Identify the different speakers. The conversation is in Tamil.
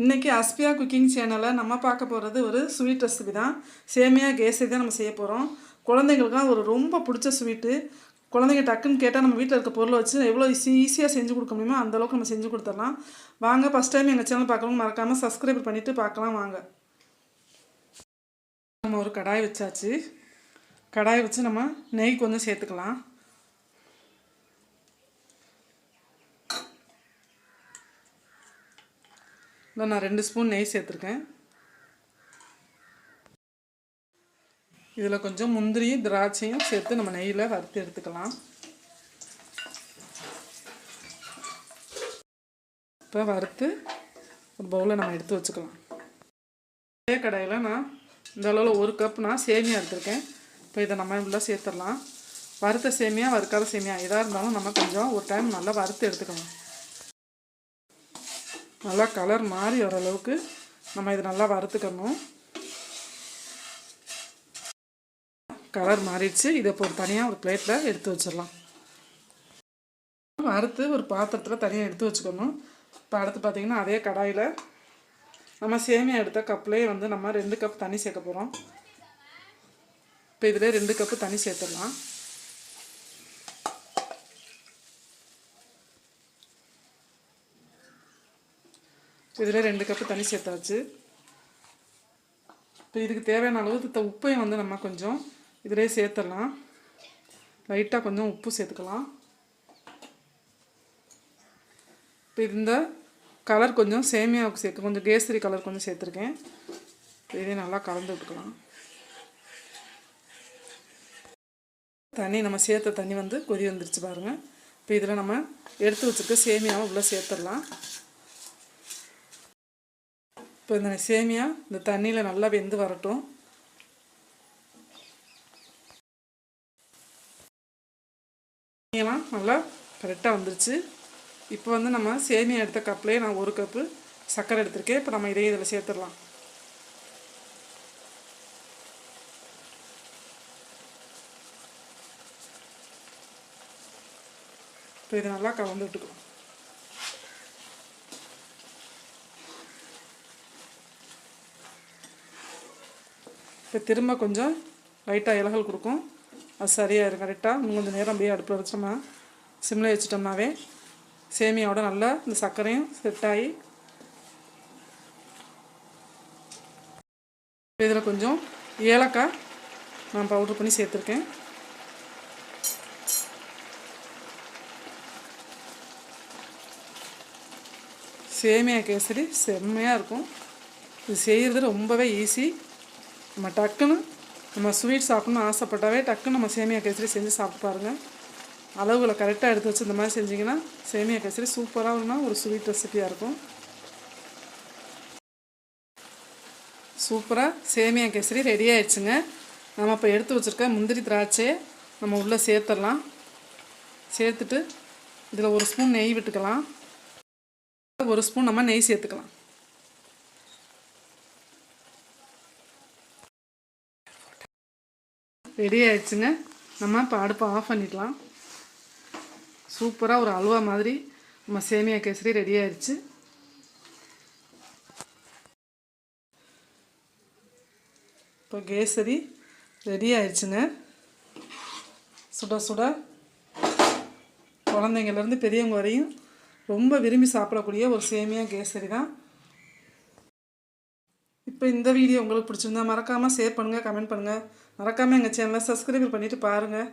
Speaker 1: இன்றைக்கி அஸ்பியா குக்கிங் சேனலில் நம்ம பார்க்க போகிறது ஒரு ஸ்வீட் ரெசிபி தான். சேமியா கேசரி தான் நம்ம செய்ய போகிறோம் குழந்தைங்களுக்குலாம் ஒரு ரொம்ப பிடிச்ச ஸ்வீட்டு குழந்தைங்க டக்குன்னு கேட்டால் நம்ம வீட்டில் இருக்க பொருளை வச்சு எவ்வளோ ஈஸி ஈஸியாக செஞ்சு கொடுக்க முடியுமோ அந்த அளவுக்கு நம்ம செஞ்சு கொடுத்துடலாம். வாங்க ஃபஸ்ட் டைம் எங்கள் சேனல் பார்க்குறவங்க மறக்காமல் சப்ஸ்கிரைப் பண்ணிவிட்டு பார்க்கலாம் வாங்க. நம்ம ஒரு கடாய் வச்சாச்சு. கடாய் வச்சு நம்ம நெய் கொஞ்சம் சேர்த்துக்கலாம். இல்லை நான் ரெண்டு ஸ்பூன் நெய் சேர்த்துருக்கேன். இதில் கொஞ்சம் முந்திரியும் திராட்சையும் சேர்த்து நம்ம நெய்யில் வறுத்து எடுத்துக்கலாம். இப்போ வறுத்து ஒரு பவுலில் நம்ம எடுத்து வச்சுக்கலாம். அதே கடையில் நான் இந்த அளவில் ஒரு கப் நான் சேமியா எடுத்திருக்கேன். இப்போ இதை நம்ம உள்ளே சேர்த்துடலாம். வறுத்த சேமியா வறுக்காத சேமியா எதாக இருந்தாலும் நம்ம கொஞ்சம் ஒரு டைம் நல்லா வறுத்து எடுத்துக்கணும் நல்லா கலர் மாறி வர அளவுக்கு நம்ம இதை நல்லா வறுத்துக்கணும். கலர் மாறிடுச்சு. இதை இப்போ ஒரு தனியாக ஒரு பிளேட்டில் எடுத்து வச்சிடலாம். வறுத்து ஒரு பாத்திரத்தில் தனியாக எடுத்து வச்சுக்கணும். இப்போ அடுத்து பார்த்திங்கன்னா அதே கடாயில் நம்ம சேமியா எடுத்த கப்லேயே வந்து நம்ம ரெண்டு கப் தண்ணி சேர்க்க போகிறோம் இப்போ இதில் ரெண்டு கப்பு தண்ணி சேர்த்துடலாம். இதில் ரெண்டு கப்பு தண்ணி சேர்த்தாச்சு. இப்போ இதுக்கு தேவையான அளவு த உப்பையும் வந்து நம்ம கொஞ்சம் இதிலே சேர்த்துடலாம். லைட்டாக கொஞ்சம் உப்பு சேர்த்துக்கலாம். இப்போ இந்த கலர் கொஞ்சம் சேமியாவுக்கு சேர்க்க கொஞ்சம் கேசரி கலர் கொஞ்சம் சேர்த்துருக்கேன். இதே நல்லா கலந்து விட்டுக்கலாம். தண்ணி நம்ம சேர்த்த தண்ணி வந்து கொதி வந்துருச்சு பாருங்கள் இப்போ இதில் நம்ம எடுத்து வச்சுருக்க சேமியாவை உள்ளே சேர்த்துடலாம். இப்போ இந்த சேமியா இந்த தண்ணியில் நல்லா வெந்து வரட்டும். தண்ணியெல்லாம் நல்லா கரெக்டாக வந்துருச்சு. இப்போ வந்து நம்ம சேமியா எடுத்த கப்லேயே நான் ஒரு கப்பு சர்க்கரை எடுத்திருக்கேன். இப்போ நம்ம இதே இதில் சேர்த்துடலாம். இப்போ இதை நல்லா கலந்து விட்டுக்கலாம் இப்போ திரும்ப கொஞ்சம் லைட்டாக இலகல் கொடுக்கும். அது சரியாக இருக்கும் கரெக்டாக இன்னும் கொஞ்சம் நேரம் அப்படியே அடுப்பில் வச்சோம்னா சிம்மில் வச்சிட்டோம்னாவே சேமியாவோட நல்லா இந்த சர்க்கரையும் செட் ஆகி இதில் கொஞ்சம் ஏலக்காய் நான் பவுட்ரு பண்ணி சேர்த்துருக்கேன். சேமியா கேசரி செம்மையாக இருக்கும். இது செய்கிறது ரொம்பவே ஈஸி நம்ம டக்குன்னு நம்ம ஸ்வீட் சாப்பிட்ணுன்னு ஆசைப்பட்டாவே டக்குன்னு நம்ம சேமியா கேசரி செஞ்சு சாப்பிட்டு பாருங்கள் அளவுகளை கரெக்டாக எடுத்து வச்சு இந்த மாதிரி செஞ்சிங்கன்னா சேமியா கேசரி சூப்பராக ஒரு ஸ்வீட் ரெசிபியாக இருக்கும். சூப்பராக சேமியா கேசரி ரெடி ஆயிடுச்சுங்க. நம்ம இப்போ எடுத்து வச்சுருக்க முந்திரி திராட்சையை நம்ம உள்ளே சேர்த்துடலாம். சேர்த்துட்டு இதில் ஒரு ஸ்பூன் நெய் விட்டுக்கலாம். ஒரு ஸ்பூன் நம்ம நெய் சேர்த்துக்கலாம். ரெடி ஆயிடுச்சுங்க. நம்ம இப்போ அடுப்பை ஆஃப் பண்ணிடலாம். சூப்பராக ஒரு அல்வா மாதிரி நம்ம சேமியா கேசரி ரெடி ஆயிடுச்சு. இப்போ கேசரி ரெடி ஆயிடுச்சுங்க. சுட சுட குழந்தைங்கள்லேருந்து பெரியவங்க வரையும் ரொம்ப விரும்பி சாப்பிடக்கூடிய ஒரு சேமியா கேசரி தான். இப்போ இந்த வீடியோ உங்களுக்கு பிடிச்சிருந்தா மறக்காமல் ஷேர் பண்ணுங்கள் கமெண்ட் பண்ணுங்கள் மறக்காமல் எங்கள் சேனலை சப்ஸ்கிரைப் பண்ணிவிட்டு பாருங்கள்